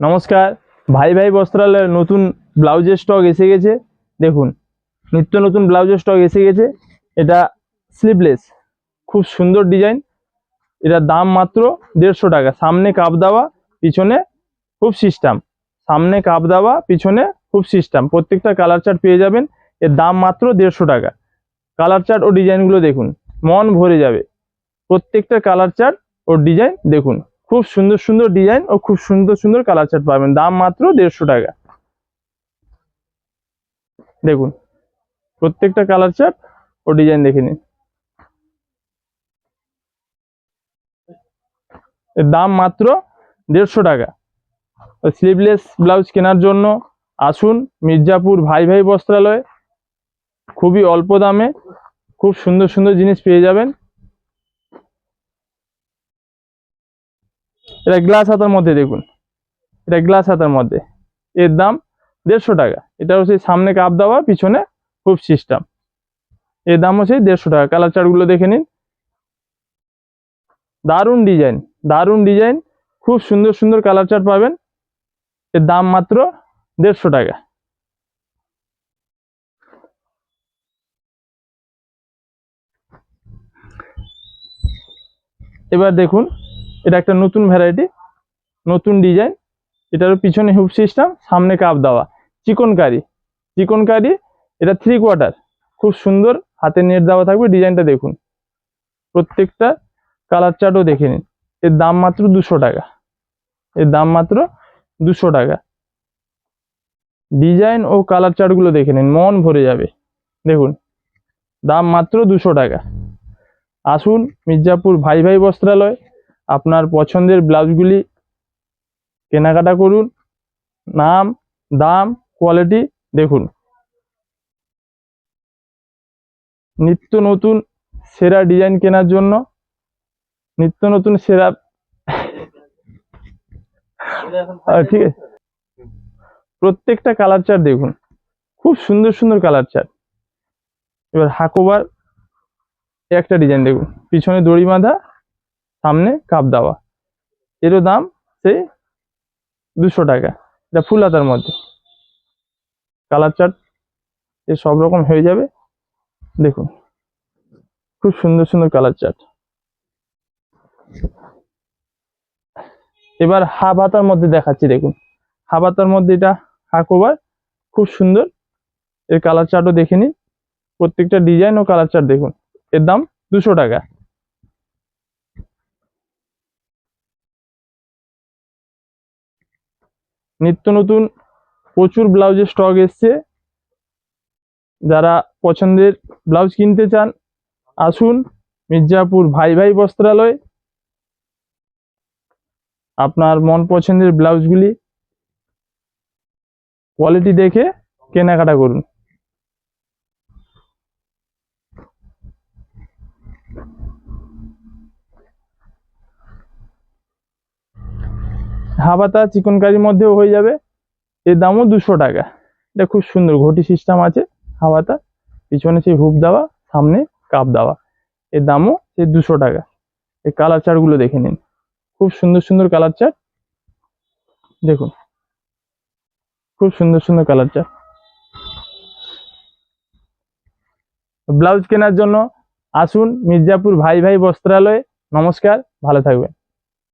নমস্কার, ভাই ভাই বস্ত্রালয়ের নতুন ব্লাউজের স্টক এসে গেছে। দেখুন, নিত্য নতুন ব্লাউজের স্টক এসে গেছে। এটা স্লিভলেস খুব সুন্দর ডিজাইন এটার দাম মাত্র দেড়শো টাকা। সামনে কাপ দেওয়া, পিছনে খুব সিস্টেম সামনে কাপ দেওয়া, পিছনে খুব সিস্টেম প্রত্যেকটা কালার চার্ট পেয়ে যাবেন। এর দাম মাত্র দেড়শো টাকা। কালার চার্ট ও ডিজাইনগুলো দেখুন, মন ভরে যাবে। প্রত্যেকটা কালার চার্ট ও ডিজাইন দেখুন। খুব সুন্দর সুন্দর ডিজাইন ও খুব সুন্দর সুন্দর কালার চার্ট পাবেন। দাম মাত্র দেড়শো টাকা। দেখুন, প্রত্যেকটা কালার চার্ট ও ডিজাইন দেখে নিন। দাম মাত্র দেড়শো টাকা। স্লিভলেস ব্লাউজ কেনার জন্য আসুন মির্জাপুর ভাই ভাই বস্ত্রালয়। খুবই অল্প দামে খুব সুন্দর সুন্দর জিনিস পেয়ে যাবেন। এটা গ্লাস হাতার মধ্যে দেখুন। এটা গ্লাস হাতার মধ্যে। এর দাম দেড়শো টাকা। এটা হচ্ছে সামনে কাপ দেওয়া, পিছনে খুব সিস্টেম এর দাম হচ্ছে দেড়শো টাকা। কালার চার্টগুলো দেখে নিন। দারুণ ডিজাইন দারুণ ডিজাইন খুব সুন্দর সুন্দর কালার চার্ট পাবেন। এর দাম মাত্র দেড়শো টাকা। এবার দেখুন এটা একটা নতুন ভ্যারাইটি নতুন ডিজাইন এটার পিছনে হুপ সিস্টেম সামনে কাপ দেওয়া। চিকন কারি চিকন কারি এটা থ্রি কোয়ার্টার খুব সুন্দর, হাতে নেট দেওয়া থাকবে ডিজাইনটা দেখুন। প্রত্যেকটা কালার চার্টও দেখে নিন। এর দাম মাত্র দুশো টাকা। এর দাম মাত্র দুশো টাকা। ডিজাইন ও কালার চার্টগুলো দেখে নিন, মন ভরে যাবে। দেখুন, দাম মাত্র দুশো টাকা। আসুন মির্জাপুর ভাই ভাই বস্ত্রালয় আপনার পছন্দের ব্লাউজগুলি কেনাকাটা করুন। নাম, দাম, কোয়ালিটি দেখুন। নিত্য নতুন সেরা ডিজাইন কেনার জন্য, নিত্য নতুন সেরা ঠিক আছে। প্রত্যেকটা কালার চার্ট দেখুন। খুব সুন্দর সুন্দর কালার চার্ট এবার হাকোবার একটা ডিজাইন দেখুন। পিছনে দড়ি বাঁধা সামনে কাপ দেওয়া। এরও দাম সেই দুশো টাকা। এটা ফুল হাতার মধ্যে। কালার চার্ট এ সব রকম হয়ে যাবে। দেখুন। খুব সুন্দর সুন্দর কালার চার্ট এবার হাফ হাতার মধ্যে দেখাচ্ছি, দেখুন। হাফ হাতার মধ্যে এটা হাক ওভার খুব সুন্দর। এর কালার চার্টও দেখে নিন। প্রত্যেকটা ডিজাইন ও কালার চার্ট দেখুন। এর দাম দুশো টাকা। নিত্য নতুন প্রচুর ব্লাউজের স্টক এসছে। যারা পছন্দের ব্লাউজ কিনতে চান, আসুন মির্জাপুর ভাই ভাই বস্ত্রালয়। আপনার মন পছন্দের ব্লাউজগুলি কোয়ালিটি দেখে কেনাকাটা করুন। হাবাতা চিকন কারির মধ্যেও হয়ে যাবে। এর দামও দুশো টাকা। এটা খুব সুন্দর ঘটি সিস্টেম আছে হাওয়াতা পিছনে সেই হুপ দেওয়া, সামনে কাপ দেওয়া। এর দামও সেই দুশো টাকা। এই কালার চার্টগুলো দেখে নিন। খুব সুন্দর সুন্দর কালার চার্ট দেখুন। খুব সুন্দর সুন্দর কালার চার্ট ব্লাউজ কেনার জন্য আসুন মির্জাপুর ভাই ভাই বস্ত্রালয়ে। নমস্কার, ভালো থাকবেন।